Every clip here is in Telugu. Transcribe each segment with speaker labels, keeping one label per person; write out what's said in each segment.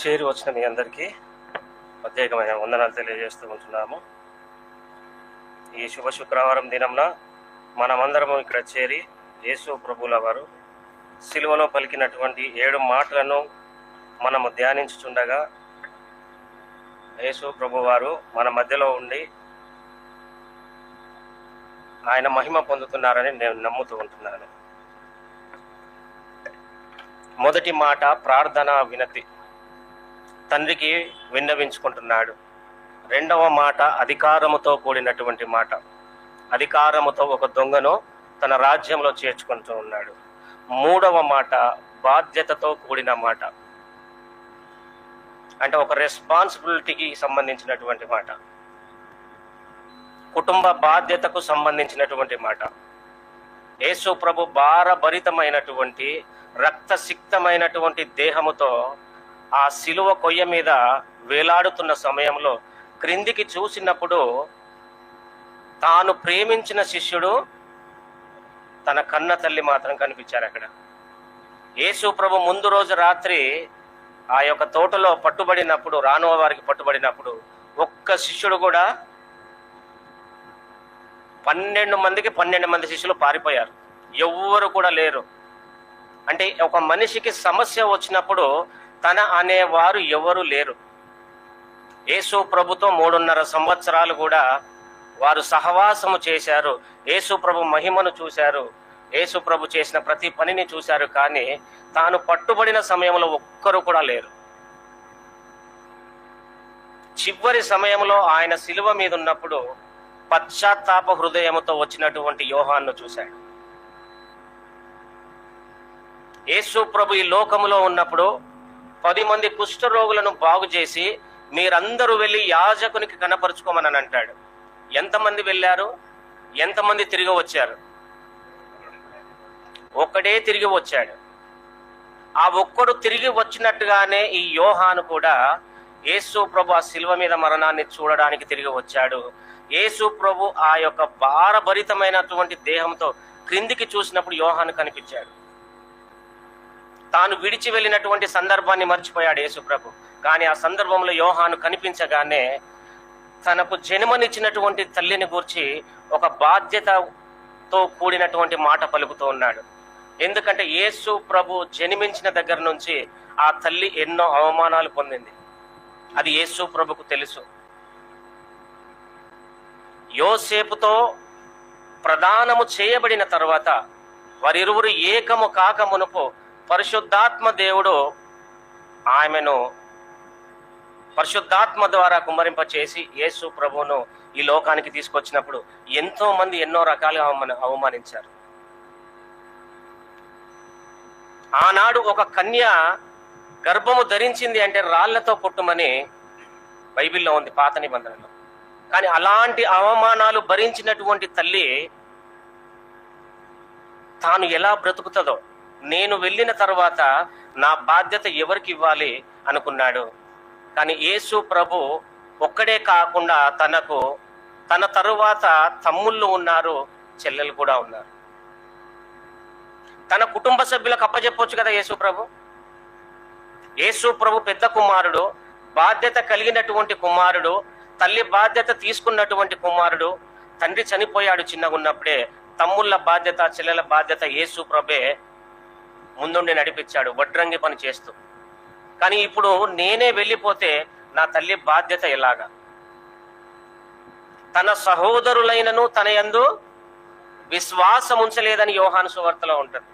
Speaker 1: చేరి వచ్చిన మీ అందరికీ ప్రత్యేకమైన వందనాలు తెలియజేస్తూ ఉంటున్నాము. ఈ శుభ శుక్రవారం దినంన మనమందరము ఇక్కడ చేరి యేసు ప్రభుల వారు సిలువలో పలికినటువంటి ఏడు మాటలను మనము ధ్యానించుచుండగా యేసు ప్రభు వారు మన మధ్యలో ఉండి ఆయన మహిమ పొందుతున్నారని నేను నమ్ముతూ ఉంటున్నాను. మొదటి మాట ప్రార్థన వినతి. తండ్రికి విన్నవించుకుంటున్నాడు. రెండవ మాట అధికారముతో కూడినటువంటి మాట. అధికారముతో ఒక దొంగను తన రాజ్యంలో చేర్చుకుంటూ ఉన్నాడు. మూడవ మాట బాధ్యతతో కూడిన మాట. అంటే ఒక రెస్పాన్సిబిలిటీకి సంబంధించినటువంటి మాట. కుటుంబ బాధ్యతకు సంబంధించినటువంటి మాట. యేసు ప్రభు భారభరితమైనటువంటి రక్తసిక్తమైనటువంటి దేహముతో ఆ శిలువ కొయ్య మీద వేలాడుతున్న సమయంలో క్రిందికి చూసినప్పుడు తాను ప్రేమించిన శిష్యుడు తన కన్న తల్లి మాత్రం కనిపించారు అక్కడ. యేసు ప్రభు ముందు రోజు రాత్రి ఆ యొక్క తోటలో పట్టుబడినప్పుడు రానువ వారికి పట్టుబడినప్పుడు ఒక్క శిష్యుడు కూడా పన్నెండు మందికి పన్నెండు మంది శిష్యులు పారిపోయారు. ఎవ్వరు కూడా లేరు. అంటే ఒక మనిషికి సమస్య వచ్చినప్పుడు తన అనేవారు ఎవరు లేరు. యేసు ప్రభుతో మూడున్నర సంవత్సరాలు కూడా వారు సహవాసము చేశారు. యేసు ప్రభు మహిమను చూశారు. యేసు ప్రభు చేసిన ప్రతి పనిని చూశారు కానీ తాను పట్టుబడిన సమయంలో ఒక్కరు కూడా లేరు. చివరి సమయంలో ఆయన శిలువ మీద ఉన్నప్పుడు పశ్చాత్తాప హృదయముతో వచ్చినటువంటి యోహాన్ను చూశాడు. యేసు ప్రభు ఈ లోకములో ఉన్నప్పుడు పది మంది కుష్ఠరోగులను బాగు చేసి మీరందరూ వెళ్ళి యాజకునికి కనపరుచుకోమని అంటాడు. ఎంతమంది వెళ్ళారు? ఎంతమంది తిరిగి వచ్చారు? ఒక్కడే తిరిగి వచ్చాడు. ఆ ఒక్కడు తిరిగి వచ్చినట్టుగానే ఈ యోహాను కూడా యేసు ప్రభు ఆ శిల్వ మీద మరణాన్ని చూడడానికి తిరిగి వచ్చాడు. యేసు ప్రభు ఆ యొక్క భారభరితమైనటువంటి దేహంతో క్రిందికి చూసినప్పుడు యోహాను కనిపించాడు. తాను విడిచి వెళ్ళినటువంటి సందర్భాన్ని మర్చిపోయాడు యేసుప్రభు కానీ ఆ సందర్భంలో యోహాను కనిపించగానే తనకు జన్మనిచ్చినటువంటి తల్లిని గూర్చి ఒక బాధ్యతతో కూడినటువంటి మాట పలుకుతూ ఉన్నాడు. ఎందుకంటే యేసు ప్రభు జన్మించిన దగ్గర నుంచి ఆ తల్లి ఎన్నో అవమానాలు పొందింది. అది యేసు ప్రభుకు తెలుసు. యోసేపుతో ప్రదానము చేయబడిన తర్వాత వారిరువురు ఏకము కాక మునుపు పరిశుద్ధాత్మ దేవుడు ఆమెను పరిశుద్ధాత్మ ద్వారా కుమ్మరింప చేసి యేసు ప్రభువును ఈ లోకానికి తీసుకొచ్చినప్పుడు ఎంతో మంది ఎన్నో రకాలుగా అవమానించారు. ఆనాడు ఒక కన్య గర్భము ధరించింది అంటే రాళ్ళతో పుట్టుమని బైబిల్లో ఉంది పాత నిబంధనలో. కానీ అలాంటి అవమానాలు భరించినటువంటి తల్లి తాను ఎలా బ్రతుకుతుందో నేను వెళ్ళిన తర్వాత నా బాధ్యత ఎవరికి ఇవ్వాలి అనుకున్నాడు. కానీ యేసు ప్రభు ఒక్కడే కాకుండా తనకు తన తరువాత తమ్ముళ్ళు ఉన్నారు చెల్లెలు కూడా ఉన్నారు. తన కుటుంబ సభ్యులకు అప్పచెప్పొచ్చు కదా యేసు ప్రభు? యేసు ప్రభు పెద్ద కుమారుడు బాధ్యత కలిగినటువంటి కుమారుడు తల్లి బాధ్యత తీసుకున్నటువంటి కుమారుడు తండ్రి చనిపోయాడు చిన్నగా ఉన్నప్పుడే తమ్ముళ్ళ బాధ్యత చెల్లెల బాధ్యత యేసు ప్రభే ముందుండి నడిపించాడు వడ్రంగి పని చేస్తూ. కానీ ఇప్పుడు నేనే వెళ్ళిపోతే నా తల్లి బాధ్యత ఎలాగా? తన సహోదరులైనను తన యందు విశ్వాసం ఉంచలేదని యోహాను సువార్తలో ఉంటుంది.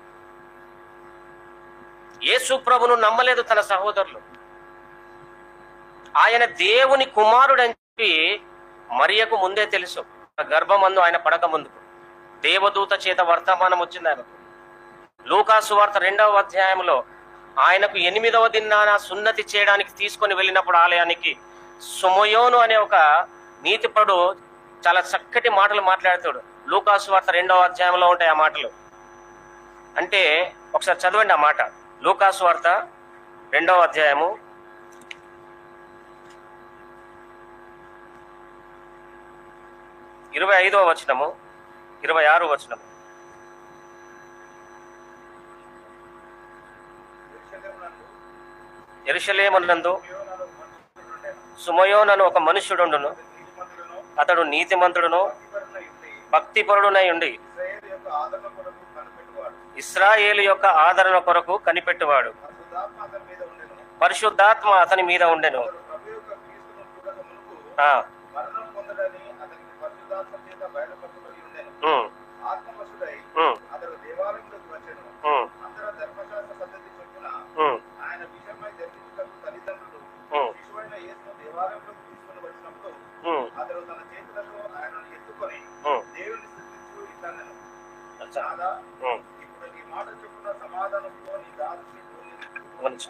Speaker 1: యేసు ప్రభును నమ్మలేదు తన సహోదరులు. ఆయన దేవుని కుమారుడని చెప్పి మరియకు ముందే తెలుసు. గర్భమందు ఆయన పడక ముందుకు దేవదూత చేత వర్తమానం వచ్చింది ఆయనకు. వార్త రెండవ అధ్యాయంలో ఆయనకు ఎనిమిదవ దినాన సున్నతి చేయడానికి తీసుకొని వెళ్ళినప్పుడు ఆలయానికి సుమయోను అనే ఒక నీతిపడు చాలా చక్కటి మాటలు మాట్లాడుతాడు. లూకాసు వార్త రెండవ అధ్యాయంలో ఉంటాయి ఆ మాటలు. అంటే ఒకసారి చదవండి ఆ మాట. లూకాసు వార్త రెండవ అధ్యాయము. ఇరవై ఐదవ వచనము. ఇరవై ఆరు వచనము. ఎరుషలేమునందు సుమయోనను ఒక మనుష్యుడుండును. అతడు నీతిమంతుడును భక్తిపరుడునై ఉండి ఇస్రాయేలు యొక్క ఆదరణ కొరకు కనిపెట్టువాడు.
Speaker 2: పరిశుద్ధాత్మ అతని మీద ఉండెను.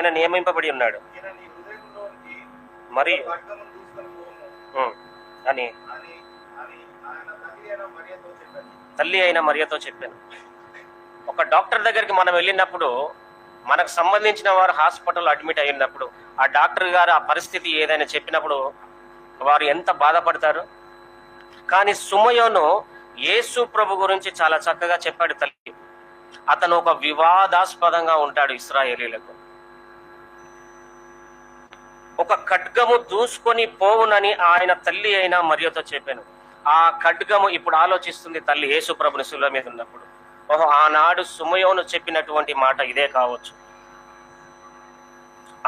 Speaker 2: ఈయన నియమింపబడి ఉన్నాడు.
Speaker 1: మరియు అని.
Speaker 2: తల్లి అయిన మరియతో
Speaker 1: తల్లి అయిన మరియతో చెప్పాను. ఒక డాక్టర్ దగ్గరికి మనం వెళ్ళినప్పుడు మనకు సంబంధించిన వారు హాస్పిటల్ అడ్మిట్ అయినప్పుడు ఆ డాక్టర్ గారు ఆ పరిస్థితి ఏదైనా చెప్పినప్పుడు వారు ఎంత బాధపడతారు? కానీ సుమయోను యేసు ప్రభు గురించి చాలా చక్కగా చెప్పాడు తల్లి. అతను ఒక వివాదాస్పదంగా ఉంటాడు ఇస్రాయేలీలకు. ఒక ఖడ్గము దూసుకొని పోవునని ఆయన తల్లి అయిన మరియతో చెప్పాను. ఆ ఖడ్గము ఇప్పుడు ఆలోచిస్తుంది తల్లి యేసు ప్రభుని శిలువ మీద ఉన్నప్పుడు. ఓహో ఆనాడు సుమయోను చెప్పినటువంటి మాట ఇదే కావచ్చు.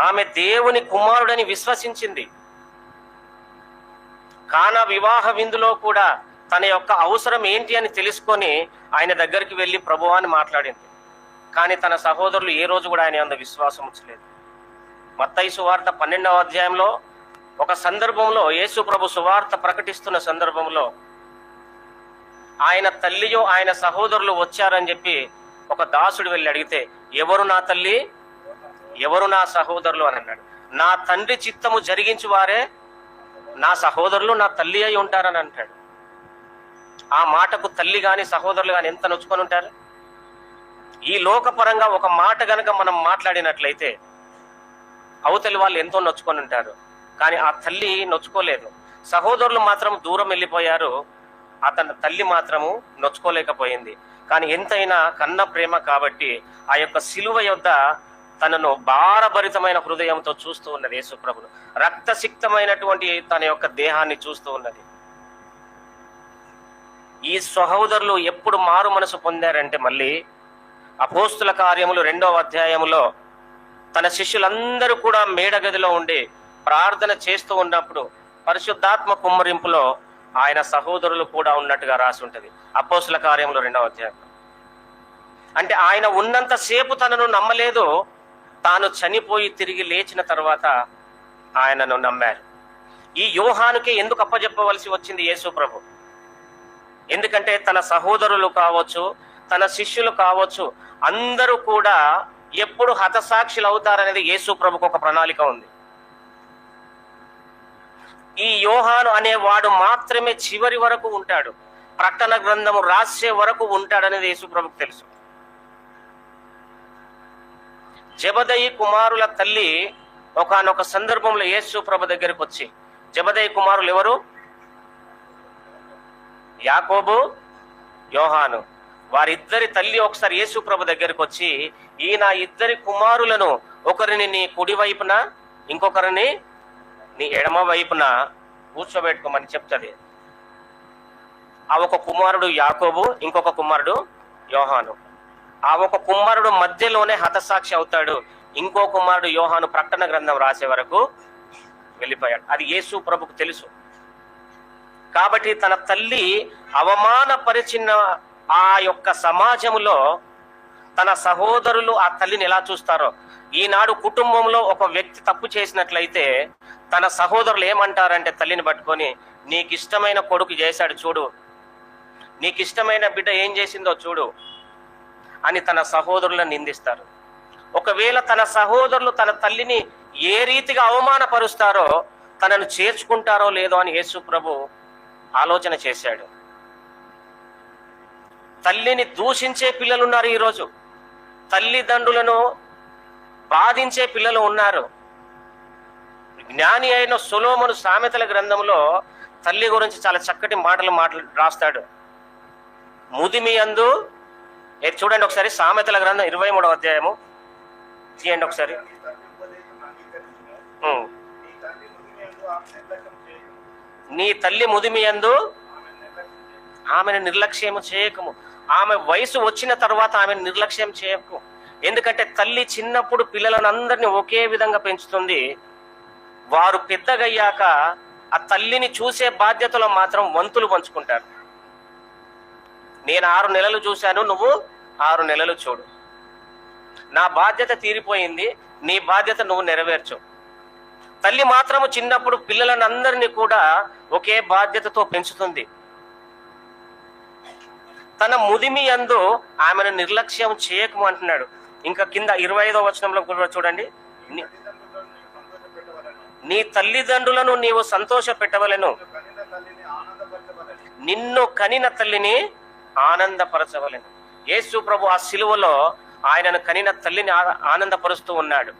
Speaker 1: ఆమె దేవుని కుమారుడని విశ్వసించింది. కాన వివాహ విందులో కూడా తన యొక్క అవసరం ఏంటి అని తెలుసుకొని ఆయన దగ్గరికి వెళ్ళి ప్రభువాని మాట్లాడింది. కానీ తన సహోదరులు ఏ రోజు కూడా ఆయన అంత విశ్వాసం ఉంచలేదు. మత్తయి సువార్త పన్నెండవ అధ్యాయంలో ఒక సందర్భంలో యేసు ప్రభు సువార్త ప్రకటిస్తున్న సందర్భంలో ఆయన తల్లియో ఆయన సహోదరులు వచ్చారని చెప్పి ఒక దాసుడు వెళ్ళి అడిగితే ఎవరు నా తల్లి? ఎవరు నా సహోదరులు? అని అన్నాడు. నా తండ్రి చిత్తము జరిగించి వారే నా సహోదరులు నా తల్లి అయి ఉంటారని అంటాడు. ఆ మాటకు తల్లి గాని సహోదరులు గాని ఎంత నొచ్చుకొని ఉంటారు? ఈ లోకపరంగా ఒక మాట గనక మనం మాట్లాడినట్లయితే అవతలి వాళ్ళు ఎంతో నొచ్చుకొని ఉంటారు. కానీ ఆ తల్లి నొచ్చుకోలేదు. సహోదరులు మాత్రం దూరం వెళ్ళిపోయారు. అతని తల్లి మాత్రము నొచ్చుకోలేకపోయింది. కానీ ఎంతైనా కన్న ప్రేమ కాబట్టి ఆ యొక్క సిలువ యొద్ద తనను భారభరితమైన హృదయంతో చూస్తూ ఉన్నది యేసుప్రభును రక్తసిక్తమైనటువంటి తన యొక్క దేహాన్ని చూస్తూ ఉన్నది. ఈ సహోదరులు ఎప్పుడు మారు మనసు పొందారంటే మళ్ళీ అపోస్తుల కార్యములు రెండవ అధ్యాయములో తన శిష్యులందరూ కూడా మేడగదిలో ఉండి ప్రార్థన చేస్తూ ఉన్నప్పుడు పరిశుద్ధాత్మ కుమ్మరింపులో ఆయన సహోదరులు కూడా ఉన్నట్టుగా రాసి ఉంటుంది అపోసుల కార్యంలో రెండవ అధ్యాయం. అంటే ఆయన ఉన్నంతసేపు తనను నమ్మలేదు తాను చనిపోయి తిరిగి లేచిన తర్వాత ఆయనను నమ్మారు. ఈ యోహానుకే ఎందుకు అప్పజెప్పవలసి వచ్చింది యేసు ప్రభు? ఎందుకంటే తన సహోదరులు కావచ్చు తన శిష్యులు కావచ్చు అందరూ కూడా ఎప్పుడు హతసాక్షులు అవుతారనేది యేసు ప్రభుకు ఒక ప్రణాళిక ఉంది. ఈ యోహాను అనేవాడు మాత్రమే చివరి వరకు ఉంటాడు. ప్రకటన గ్రంథము రాసే వరకు ఉంటాడనేది యేసు ప్రభుకు తెలుసు. జబదయి కుమారుల తల్లి ఒకనొక సందర్భంలో యేసు ప్రభు దగ్గరికి వచ్చి జబదయి కుమారులు ఎవరు? యాకోబు యోహాను. వారిద్దరి తల్లి ఒకసారి యేసు ప్రభు దగ్గరికి వచ్చి ఈ నా ఇద్దరి కుమారులను ఒకరిని నీ కుడి వైపున ఇంకొకరిని నీ ఎడమ వైపున కూర్చోబెట్టుకోమని చెప్తుంది. ఆ ఒక కుమారుడు యాకోబు ఇంకొక కుమారుడు యోహాను. ఆ ఒక కుమారుడు మధ్యలోనే హతసాక్షి అవుతాడు. ఇంకో కుమారుడు యోహాను ప్రకటన గ్రంథం రాసే వరకు వెళ్ళిపోయాడు. అది యేసు ప్రభుకు తెలుసు. కాబట్టి తన తల్లి అవమానపరిచిన ఆ యొక్క సమాజంలో తన సహోదరులు ఆ తల్లిని ఎలా చూస్తారో. ఈనాడు కుటుంబంలో ఒక వ్యక్తి తప్పు చేసినట్లయితే తన సహోదరులు ఏమంటారంటే తల్లిని పట్టుకొని నీకు ఇష్టమైన కొడుకు చేశాడు చూడు. నీకు ఇష్టమైన బిడ్డ ఏం చేసిందో చూడు. అని తన సహోదరులను నిందిస్తారు. ఒకవేళ తన సహోదరులు తన తల్లిని ఏ రీతిగా అవమానపరుస్తారో తనను చేర్చుకుంటారో లేదో అని యేసు ప్రభు ఆలోచన చేశాడు. తల్లిని దూషించే పిల్లలు ఉన్నారు ఈరోజు. తల్లిదండ్రులను బాధించే పిల్లలు ఉన్నారు. జ్ఞాని అయిన సొలోమును సామెతల గ్రంథంలో తల్లి గురించి చాలా చక్కటి మాటలు మాటలు రాస్తాడు. ముదిమి అందు చూడండి ఒకసారి సామెతల గ్రంథం ఇరవై మూడవ అధ్యాయము. తీయండి ఒకసారి.
Speaker 2: నీ తల్లి
Speaker 1: ముదిమి అందు ఆమెను నిర్లక్ష్యము చేయకము. ఆమె వయసు వచ్చిన తర్వాత ఆమెను నిర్లక్ష్యం చేయకు. ఎందుకంటే తల్లి చిన్నప్పుడు పిల్లలను అందరినీ ఒకే విధంగా పెంచుతుంది. వారు పెద్దగయ్యాక ఆ తల్లిని చూసే బాధ్యతలో మాత్రం వంతులు పంచుకుంటారు. నేను ఆరు నెలలు చూశాను నువ్వు ఆరు నెలలు చూడు. నా బాధ్యత తీరిపోయింది నీ బాధ్యత నువ్వు నెరవేర్చు. తల్లి మాత్రము చిన్నప్పుడు పిల్లలను అందరినీ కూడా ఒకే బాధ్యతతో పెంచుతుంది. తన ముదిమి యందు ఆమెను నిర్లక్ష్యం చేయకము అంటున్నాడు. ఇంకా కింద ఇరవై ఐదో వచనంలో కూడా చూడండి. నీ-
Speaker 2: తల్లిదండ్రులను నీవు సంతోష పెట్టవలను. నిన్ను కనిన తల్లిని ఆనందపరచవలను.
Speaker 1: యేసు ప్రభు ఆ సిలువలో ఆయనను కనిన తల్లిని ఆనందపరుస్తూ ఉన్నాడు.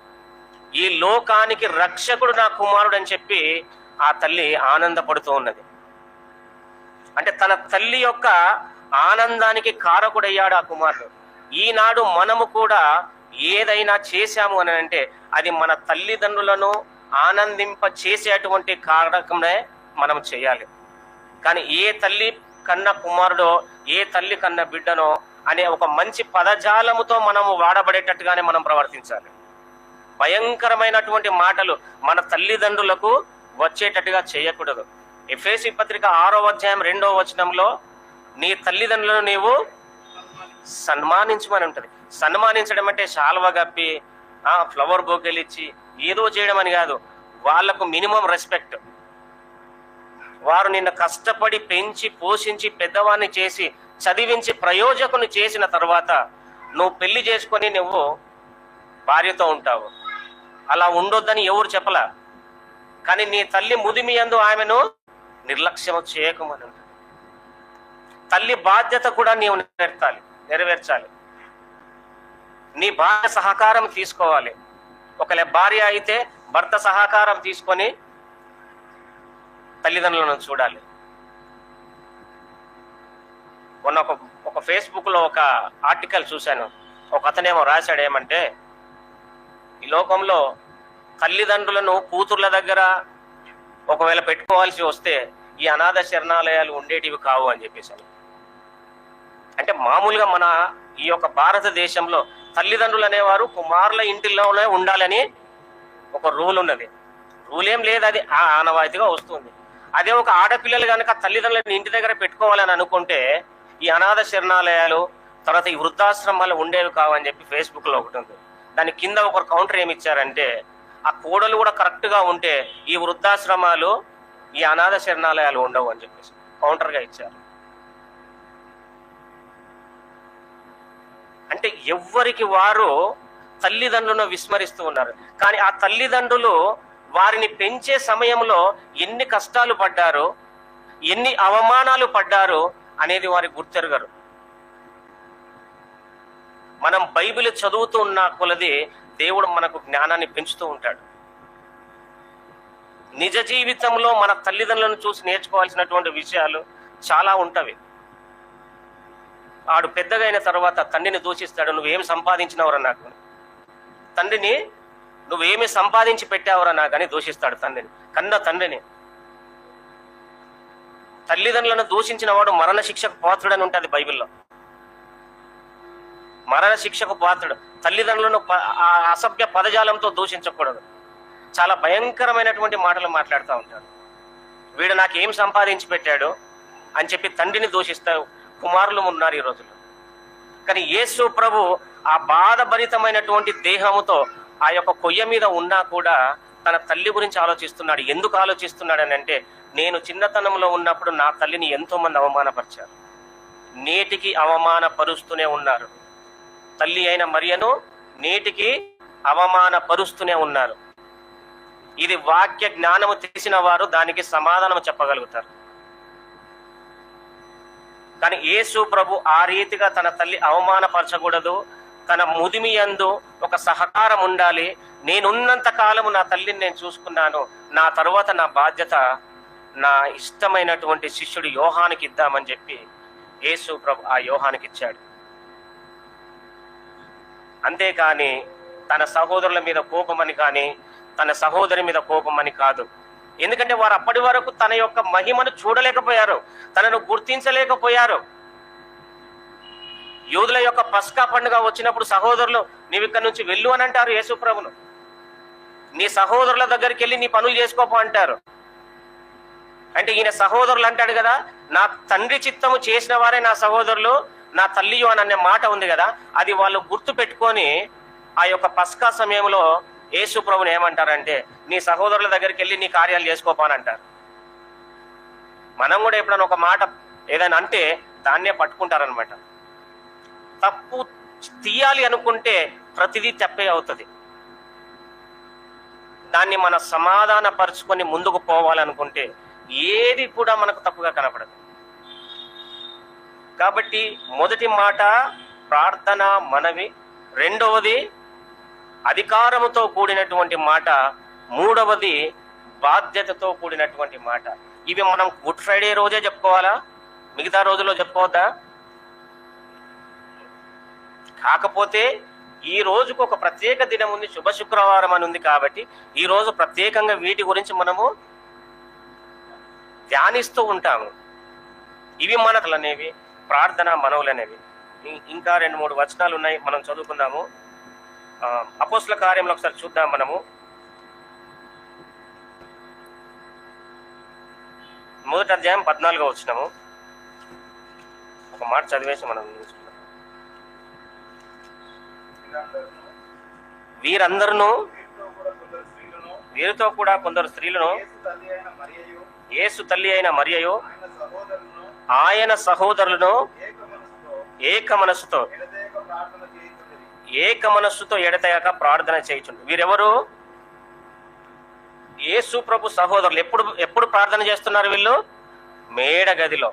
Speaker 1: ఈ లోకానికి రక్షకుడు నా కుమారుడు అని చెప్పి ఆ తల్లి ఆనందపడుతూ ఉన్నది. అంటే తన తల్లి యొక్క ఆనందానికి కారకుడయ్యాడు ఆ కుమారుడు. ఈనాడు మనము కూడా ఏదైనా చేశాము అని అంటే అది మన తల్లిదండ్రులను ఆనందింప చేసేటువంటి కారకమే మనం చేయాలి. కానీ ఏ తల్లి కన్న కుమారుడో ఏ తల్లి కన్న బిడ్డనో అనే ఒక మంచి పదజాలముతో మనము వాడబడేటట్టుగానే మనం ప్రవర్తించాలి. భయంకరమైనటువంటి మాటలు మన తల్లిదండ్రులకు వచ్చేటట్టుగా చేయకూడదు. ఎఫ్ఏసి పత్రిక ఆరో అధ్యాయం రెండో వచనంలో నీ తల్లిదండ్రులను నీవు సన్మానించమని ఉంటుంది. సన్మానించడం అంటే శాల్వ కప్పి ఆ ఫ్లవర్ బొగ్గలు ఏదో చేయడం అని కాదు. వాళ్ళకు మినిమం రెస్పెక్ట్. వారు నిన్ను కష్టపడి పెంచి పోషించి పెద్దవాడిని చేసి చదివించి ప్రయోజకుని చేసిన తర్వాత నువ్వు పెళ్ళి చేసుకొని నువ్వు భార్యతో ఉంటావు. అలా ఉండొద్దని ఎవరు చెప్పలా? కానీ నీ తల్లి ముదిమి అందు ఆమెను నిర్లక్ష్యం చేయకమని తల్లి బాధ్యత కూడా నీవు నెరవేర్చాలి నెరవేర్చాలి. నీ భార్య సహకారం తీసుకోవాలి. ఒకవేళ భార్య అయితే భర్త సహకారం తీసుకొని తల్లిదండ్రులను చూడాలి. మొన్న ఒక ఒక ఫేస్బుక్లో ఒక ఆర్టికల్ చూశాను. ఒక అతనేమో రాశాడు ఏమంటే ఈ లోకంలో తల్లిదండ్రులను కూతుర్ల దగ్గర ఒకవేళ పెట్టుకోవాల్సి వస్తే ఈ అనాథ శరణాలయాలు ఉండేటివి కావు అని చెప్పేశాను అంటే మామూలుగా మన ఈ యొక్క భారతదేశంలో తల్లిదండ్రులు అనేవారు కుమారుల ఇంటిలోనే ఉండాలని ఒక రూల్ ఉన్నది. రూల్ ఏం లేదు అది ఆ ఆనవాయితీగా వస్తుంది. అదే ఒక ఆడపిల్లలు కనుక తల్లిదండ్రులను ఇంటి దగ్గర పెట్టుకోవాలని అనుకుంటే ఈ అనాథ శరణాలయాలు తర్వాత ఈ వృద్ధాశ్రమాలు ఉండేవి కావని చెప్పి ఫేస్బుక్లో ఒకటి ఉంది. దాని కింద ఒక కౌంటర్ ఏమి ఇచ్చారంటే ఆ కోడలు కూడా కరెక్ట్గా ఉంటే ఈ వృద్ధాశ్రమాలు ఈ అనాథ శరణాలయాలు ఉండవు అని చెప్పేసి కౌంటర్గా ఇచ్చారు. అంటే ఎవ్వరికి వారు తల్లిదండ్రులను విస్మరిస్తూ ఉన్నారు. కానీ ఆ తల్లిదండ్రులు వారిని పెంచే సమయంలో ఎన్ని కష్టాలు పడ్డారు ఎన్ని అవమానాలు పడ్డారు అనేది వారి గుర్తెరగరు. మనం బైబిల్ చదువుతూ ఉన్న కొలది దేవుడు మనకు జ్ఞానాన్ని పెంచుతూ ఉంటాడు. నిజ జీవితంలో మన తల్లిదండ్రులను చూసి నేర్చుకోవాల్సినటువంటి విషయాలు చాలా ఉంటవి. ఆడు పెద్దగా అయిన తర్వాత తండ్రిని దూషిస్తాడు నువ్వేం సంపాదించినవరా నాకు? తండ్రిని నువ్వేమి సంపాదించి పెట్టావరా నాకు అని దూషిస్తాడు తండ్రిని కన్న తండ్రిని. తల్లిదండ్రులను దూషించిన వాడు మరణ శిక్షకు పాత్రుడని ఉంటుంది బైబిల్లో. మరణ శిక్షకు పాత్రుడు. తల్లిదండ్రులను ప- ఆ అసభ్య పదజాలంతో దూషించకూడదు. చాలా భయంకరమైనటువంటి మాటలు మాట్లాడుతూ ఉంటాడు. వీడు నాకు సంపాదించి పెట్టాడు అని చెప్పి తండ్రిని దూషిస్తావు కుమారులు ఉన్నారు ఈ రోజుల్లో. కానీ యేసు ప్రభు ఆ బాధభరితమైనటువంటి దేహముతో ఆ యొక్క కొయ్య మీద ఉన్నా కూడా తన తల్లి గురించి ఆలోచిస్తున్నాడు. ఎందుకు ఆలోచిస్తున్నాడు అని అంటే నేను చిన్నతనంలో ఉన్నప్పుడు నా తల్లిని ఎంతో మంది అవమానపరిచారు. నేటికి అవమానపరుస్తూనే ఉన్నారు. తల్లి అయిన మరియను నేటికి అవమానపరుస్తూనే ఉన్నారు. ఇది వాక్య జ్ఞానము తెలిసిన వారు దానికి సమాధానం చెప్పగలుగుతారు. కానీ యేసు ప్రభు ఆ రీతిగా తన తల్లి అవమానపరచకూడదు. తన ముదిమి యందు ఒక సహకారం ఉండాలి. నేనున్నంత కాలము నా తల్లిని నేను చూసుకున్నాను. నా తరువాత నా బాధ్యత నా ఇష్టమైనటువంటి శిష్యుడు యోహానికి ఇద్దామని చెప్పి యేసు ప్రభు ఆ యోహానికి ఇచ్చాడు. అంతేకాని తన సహోదరుల మీద కోపమని కానీ తన సహోదరి మీద కోపమని కాదు. ఎందుకంటే వారు అప్పటి వరకు తన యొక్క మహిమను చూడలేకపోయారు తనను గుర్తించలేకపోయారు. యూదుల యొక్క పస్కా పండుగ వచ్చినప్పుడు సహోదరులు నీవు ఇక్కడ నుంచి వెళ్ళు అని అంటారు యేసుప్రభును నీ సహోదరుల దగ్గరికి వెళ్ళి నీ పనులు చేసుకోపో అంటారు. అంటే ఈయన సహోదరులు అంటాడు కదా నా తండ్రి చిత్తము చేసిన వారే నా సహోదరులు నా తల్లియు అని అనే మాట ఉంది కదా అది వాళ్ళు గుర్తు పెట్టుకొని ఆ యొక్క పస్కా సమయంలో యేసు ప్రభుని ఏమంటారంటే నీ సహోదరుల దగ్గరికి వెళ్ళి నీ కార్యాలు చేసుకోపో అంటారు మనం కూడా ఎప్పుడైనా ఒక మాట ఏదైనా అంటే దాన్నే పట్టుకుంటారనమాట. తప్పు తీయాలి అనుకుంటే ప్రతిదీ తప్పే అవుతుంది. దాన్ని మన సమాధాన పరుచుకొని ముందుకు పోవాలనుకుంటే ఏది కూడా మనకు తప్పుగా కనపడదు. కాబట్టి మొదటి మాట ప్రార్థన మనవి రెండవది అధికారముతో కూడినటువంటి మాట మూడవది బాధ్యతతో కూడినటువంటి మాట. ఇవి మనం గుడ్ ఫ్రైడే రోజే చెప్పుకోవాలా? మిగతా రోజుల్లో చెప్పుకోవద్దా? కాకపోతే ఈ రోజుకు ఒక ప్రత్యేక దినం ఉంది శుభ శుక్రవారం అని ఉంది కాబట్టి ఈ రోజు ప్రత్యేకంగా వీటి గురించి మనము ధ్యానిస్తూ ఉంటాము. ఇవి మనకులనేవి ప్రార్థన మనవులనేవి. ఇంకా రెండు మూడు వచనాలు ఉన్నాయి మనం చదువుకుందాము. అపోస్ల కార్యంలో ఒకసారి చూద్దాం మనము మొదటి అధ్యాయం పద్నాలుగో వచ్చినాము ఒక మాట చదివేసి మనం ముగించుకుందాం.
Speaker 2: వీరందరూ వీరితో కూడా కొందరు స్త్రీలను
Speaker 1: ఏసు
Speaker 2: యేసు తల్లి అయిన మరియయు ఆయన సహోదరులను ఏక మనసుతో
Speaker 1: ఏక మనస్సుతో
Speaker 2: ఎడతెగక ప్రార్థన చేయుచుండిరి
Speaker 1: చేయుచుండు. వీరెవరు? యేసు ప్రభు సహోదరులు. ఎప్పుడు ఎప్పుడు ప్రార్థన చేస్తున్నారు వీళ్ళు? మేడ గదిలో.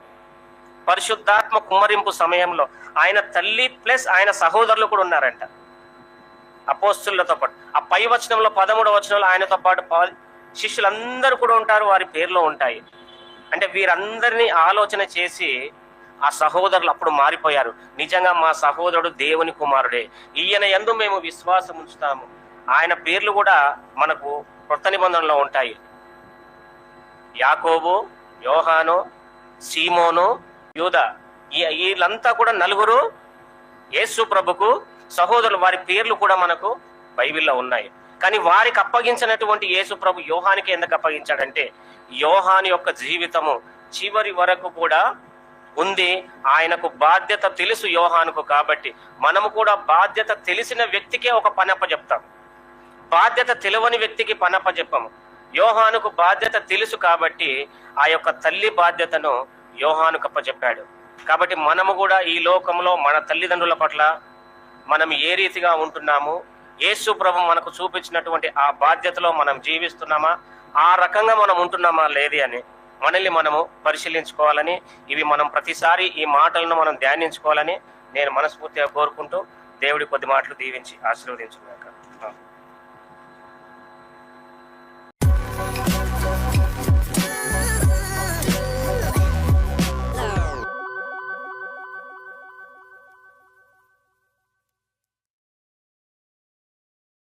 Speaker 1: పరిశుద్ధాత్మ కుమ్మరింపు సమయంలో. ఆయన తల్లి ప్లస్ ఆయన సహోదరులు కూడా ఉన్నారంట. అపోస్తులతో పాటు. ఆ పై వచనంలో పదమూడవ వచనంలో ఆయనతో పాటు శిష్యులందరూ కూడా ఉంటారు. వారి పేర్లో ఉంటాయి. అంటే వీరందరినీ ఆలోచన చేసి ఆ సహోదరులు అప్పుడు మారిపోయారు. నిజంగా మా సహోదరుడు దేవుని కుమారుడే. ఈయన యందు మేము విశ్వాసం ఉంచుతాము. ఆయన పేర్లు కూడా మనకు కొత్త నిబంధనలో ఉంటాయి. యాకోబు యోహాను సీమోను యూద. ఈ- వీళ్ళంతా కూడా నలుగురు యేసు ప్రభుకు సహోదరులు వారి పేర్లు కూడా మనకు బైబిల్లో ఉన్నాయి. కానీ వారికి అప్పగించినటువంటి యేసు ప్రభు యోహానికి ఎందుకు అప్పగించాడంటే యోహాని యొక్క జీవితము చివరి వరకు కూడా ఉంది. ఆయనకు బాధ్యత తెలుసు యోహానుకు కాబట్టి మనము కూడా బాధ్యత తెలిసిన వ్యక్తికే ఒక పనప్ప చెప్తాం. బాధ్యత తెలియని వ్యక్తికి పనప్ప చెప్పము. యోహానుకు బాధ్యత తెలుసు కాబట్టి ఆ యొక్క తల్లి బాధ్యతను యోహాను చెప్పాడు కాబట్టి మనము కూడా ఈ లోకంలో మన తల్లిదండ్రుల పట్ల మనం ఏ రీతిగా ఉంటున్నాము యేసు ప్రభు మనకు చూపించినటువంటి ఆ బాధ్యతలో మనం జీవిస్తున్నామా ఆ రకంగా మనం ఉంటున్నామా లేది అని మనల్ని మనము పరిశీలించుకోవాలని ఇవి మనం ప్రతిసారి ఈ మాటలను మనం ధ్యానించుకోవాలని నేను మనస్ఫూర్తిగా కోరుకుంటూ దేవుడి కొద్ది మాటలు దీవించి ఆశీర్వదించున్నాక